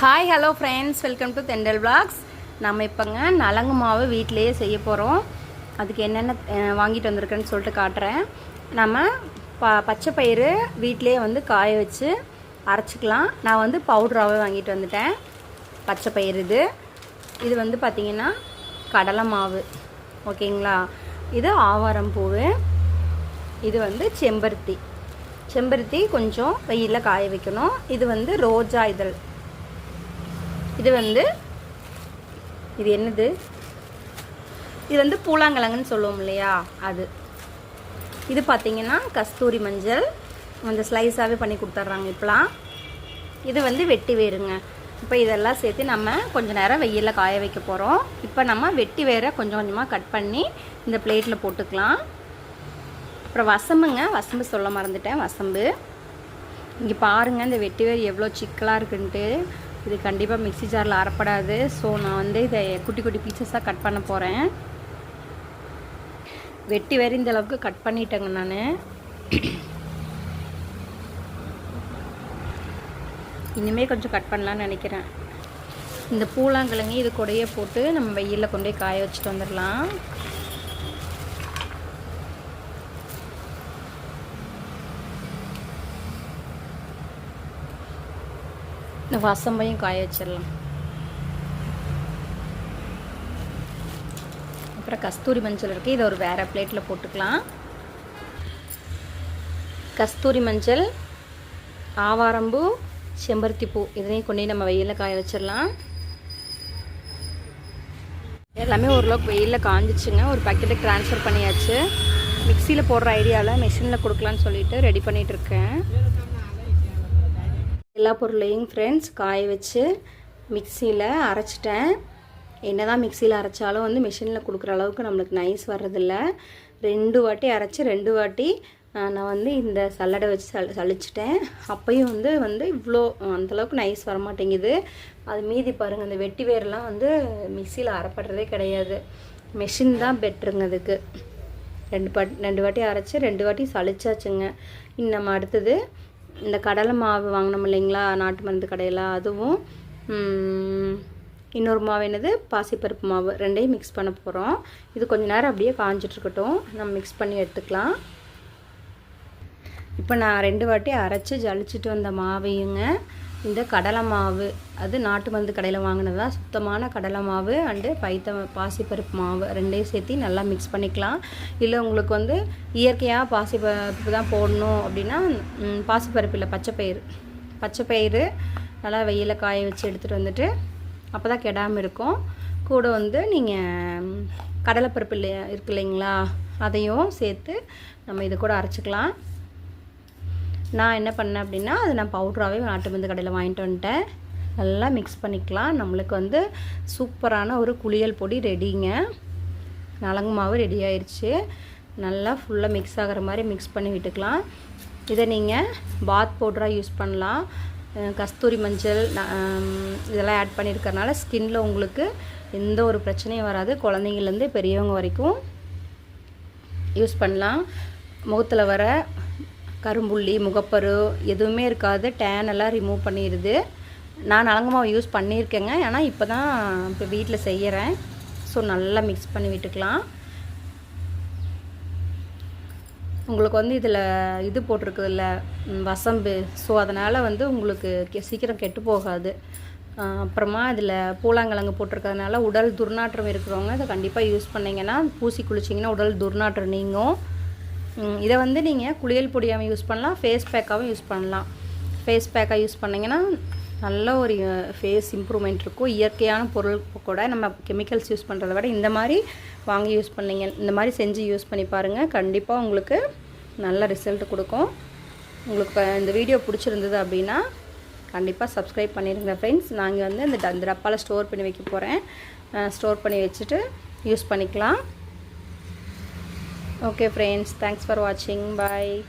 Hi hello friends welcome to dental blogs நம்ம இப்போங்க நலங்கு மாவு வீட்டிலேயே செய்ய போகிறோம் அதுக்கு என்னென்ன வாங்கிட்டு வந்திருக்கேன்னு சொல்லிட்டு காட்டுறேன். நம்ம ப பச்சை பயிறு வீட்டிலேயே வந்து காய வச்சு அரைச்சிக்கலாம். நான் வந்து பவுட்ராகவே வாங்கிட்டு வந்துட்டேன். பச்சை பயிறு இது. இது வந்து பார்த்திங்கன்னா கடலை மாவு. ஓகேங்களா? இது ஆவாரம் பூவு. இது வந்து செம்பருத்தி. செம்பருத்தி கொஞ்சம் வெயிலில் காய வைக்கணும். இது வந்து ரோஜா இதழ். இது வந்து இது என்னது? இது வந்து பூலாங்கிழங்குன்னு சொல்லுவோம் இல்லையா? அது. இது பார்த்தீங்கன்னா கஸ்தூரி மஞ்சள். அந்த ஸ்லைஸாகவே பண்ணி கொடுத்துட்றாங்க இப்போலாம் இது வந்து வெட்டி வேருங்க. இப்போ இதெல்லாம் சேர்த்து நம்ம கொஞ்சம் நேரம் வெயிலில் காய வைக்க போகிறோம் இப்போ நம்ம வெட்டி வேரை கொஞ்சம் கொஞ்சமாக கட் பண்ணி இந்த பிளேட்டில் போட்டுக்கலாம். அப்புறம் வசம்புங்க. வசம்பு சொல்ல மறந்துட்டேன். வசம்பு. இங்கே பாருங்கள் இந்த வெட்டிவேர் எவ்வளோ சிக்கலாக இருக்குன்ட்டு. இது கண்டிப்பாக மிக்ஸி ஜாரில் அறப்படாது ஸோ நான் வந்து இதை குட்டி குட்டி பீசஸாக கட் பண்ண போகிறேன் வெட்டி வேறு இந்த அளவுக்கு கட் பண்ணிட்டேங்க நான். இனிமே கொஞ்சம் கட் பண்ணலான்னு நினைக்கிறேன். இந்த பூலாங்கிழங்கு இது கூடயே போட்டு நம்ம வெயிலில் கொண்டு போய் காய வச்சுட்டு வந்துடலாம் இந்த வசம்பையும் காய வச்சிடலாம். அப்புறம் கஸ்தூரி மஞ்சள் இருக்குது இதை ஒரு வேறு பிளேட்டில் போட்டுக்கலாம். கஸ்தூரி மஞ்சள் ஆவாரம்பூ செம்பருத்தி பூ இதனையும் கொண்டு நம்ம வெயிலில் காய வச்சிடலாம். எல்லாமே ஓரளவுக்கு வெயிலில் காஞ்சிச்சுங்க. ஒரு பாக்கெட்டுக்கு ட்ரான்ஸ்ஃபர் பண்ணியாச்சு. மிக்சியில் போடுற ஐடியாவில் மிஷினில் கொடுக்கலான்னு சொல்லிட்டு ரெடி பண்ணிகிட்டு இருக்கேன். எல்லா பொருளையும் ஃப்ரெண்ட்ஸ் காய வச்சு மிக்சியில் அரைச்சிட்டேன். என்ன தான் மிக்சியில் அரைச்சாலும் வந்து மிஷினில் கொடுக்குற அளவுக்கு நம்மளுக்கு நைஸ் வர்றதில்ல. ரெண்டு வாட்டி அரைச்சி ரெண்டு வாட்டி நான் வந்து இந்த சல்லடை வச்சு சல் சலிச்சிட்டேன் அப்பையும் வந்து வந்து இவ்வளோ அந்தளவுக்கு நைஸ் வர மாட்டேங்குது அது மீதி பாருங்கள் அந்த வெட்டி வேர்லாம் வந்து மிக்சியில் அரைப்படுறதே கிடையாது. மிஷின் தான் பெட்ருங்க அதுக்கு. ரெண்டு பாட் ரெண்டு வாட்டி அரைச்சி ரெண்டு வாட்டி சலிச்சாச்சுங்க இன்னும் நம்ம அடுத்தது இந்த கடலை மாவு வாங்கினோம் இல்லைங்களா? நாட்டு மருந்து கடையில். அதுவும் இன்னொரு மாவு என்னது? பாசிப்பருப்பு மாவு. ரெண்டையும் மிக்ஸ் பண்ண போகிறோம் இது கொஞ்ச நேரம் அப்படியே காஞ்சிட்ருக்கட்டும் நம்ம மிக்ஸ் பண்ணி எடுத்துக்கலாம். இப்போ நான் ரெண்டு வாட்டி அரைச்சி ஜலிச்சிட்டு வந்த மாவையுங்க. இந்த கடலை மாவு அது நாட்டு மருந்து கடையில் வாங்கினது தான் சுத்தமான கடலை மாவு அண்டு பைத்த பாசிப்பருப்பு மாவு ரெண்டையும் சேர்த்து நல்லா மிக்ஸ் பண்ணிக்கலாம். இல்லை உங்களுக்கு வந்து இயற்கையாக பாசிப்பருப்பு தான் போடணும் அப்படின்னா பாசிப்பருப்பு இல்லை பச்சைப்பயிறு. பச்சைப்பயிறு நல்லா வெயிலில் காய வச்சு எடுத்துகிட்டு வந்துட்டு அப்போ தான் கெடாமல் இருக்கும். கூட வந்து நீங்கள் கடலைப்பருப்பு இல்லையா இருக்கு இல்லைங்களா அதையும் சேர்த்து நம்ம இது கூட அரைச்சிக்கலாம். நான் என்ன பண்ணேன் அப்படின்னா அது நான் பவுட்ராகவே நாட்டு மருந்து கடையில் வாங்கிட்டு வந்துட்டேன். நல்லா மிக்ஸ் பண்ணிக்கலாம். நம்மளுக்கு வந்து சூப்பரான ஒரு குளியல் பொடி ரெடிங்க நலங்கு மாவு ரெடி ஆயிடுச்சு நல்லா ஃபுல்லாக மிக்ஸ் ஆகிற மாதிரி மிக்ஸ் பண்ணி விட்டுக்கலாம். இதை நீங்கள் பாத் பவுடராக யூஸ் பண்ணலாம். கஸ்தூரி மஞ்சள் இதெல்லாம் ஆட் பண்ணியிருக்கறனால ஸ்கின்ல உங்களுக்கு எந்த ஒரு பிரச்சனையும் வராது. குழந்தைங்கள்லேருந்து பெரியவங்க வரைக்கும் யூஸ் பண்ணலாம். முகத்தில் வர கரும்புள்ளி முகப்பரு எதுவுமே இருக்காது. டேன் எல்லாம் ரிமூவ் பண்ணிடுது நான் நலங்குமாவை யூஸ் பண்ணியிருக்கேங்க. ஏன்னா இப்போ தான் இப்போ வீட்டில் செய்கிறேன் ஸோ நல்லா மிக்ஸ் பண்ணி விட்டுக்கலாம். உங்களுக்கு வந்து இதில் இது போட்டிருக்குதுல்ல வசம்பு. ஸோ அதனால் வந்து உங்களுக்கு கெ- சீக்கிரம் கெட்டு போகாது. அப்புறமா இதில் பூலாங்கிழங்கு போட்டிருக்கிறதுனால உடல் துர்நாற்றம் இருக்கிறவங்க இதை கண்டிப்பாக யூஸ் பண்ணிங்கன்னா பூசி குளிச்சிங்கன்னா உடல் துர்நாற்றம் நீங்கும். இதை வந்து நீங்கள் குளியல் பொடியாகவும் யூஸ் பண்ணலாம் ஃபேஸ் பேக்காகவும் யூஸ் பண்ணலாம். ஃபேஸ் பேக்காக யூஸ் பண்ணிங்கன்னா நல்ல ஒரு ஃபேஸ் இம்ப்ரூவ்மெண்ட் இருக்கும். இயற்கையான பொருள் கூட நம்ம கெமிக்கல்ஸ் யூஸ் பண்ணுறத விட இந்த மாதிரி வாங்கி யூஸ் பண்ணீங்க இந்த மாதிரி செஞ்சு யூஸ் பண்ணி பாருங்கள் கண்டிப்பாக உங்களுக்கு நல்ல ரிசல்ட் கொடுக்கும். உங்களுக்கு இந்த வீடியோ பிடிச்சிருந்தது அப்படின்னா கண்டிப்பாக சப்ஸ்கிரைப் பண்ணிடுங்க ஃப்ரெண்ட்ஸ் நாங்கள் வந்து இந்த ட- இந்த டப்பாவில் ஸ்டோர் பண்ணி வைக்க போகிறேன் ஸ்டோர் பண்ணி வச்சுட்டு யூஸ் பண்ணிக்கலாம். okay friends. Thanks for watching. Bye.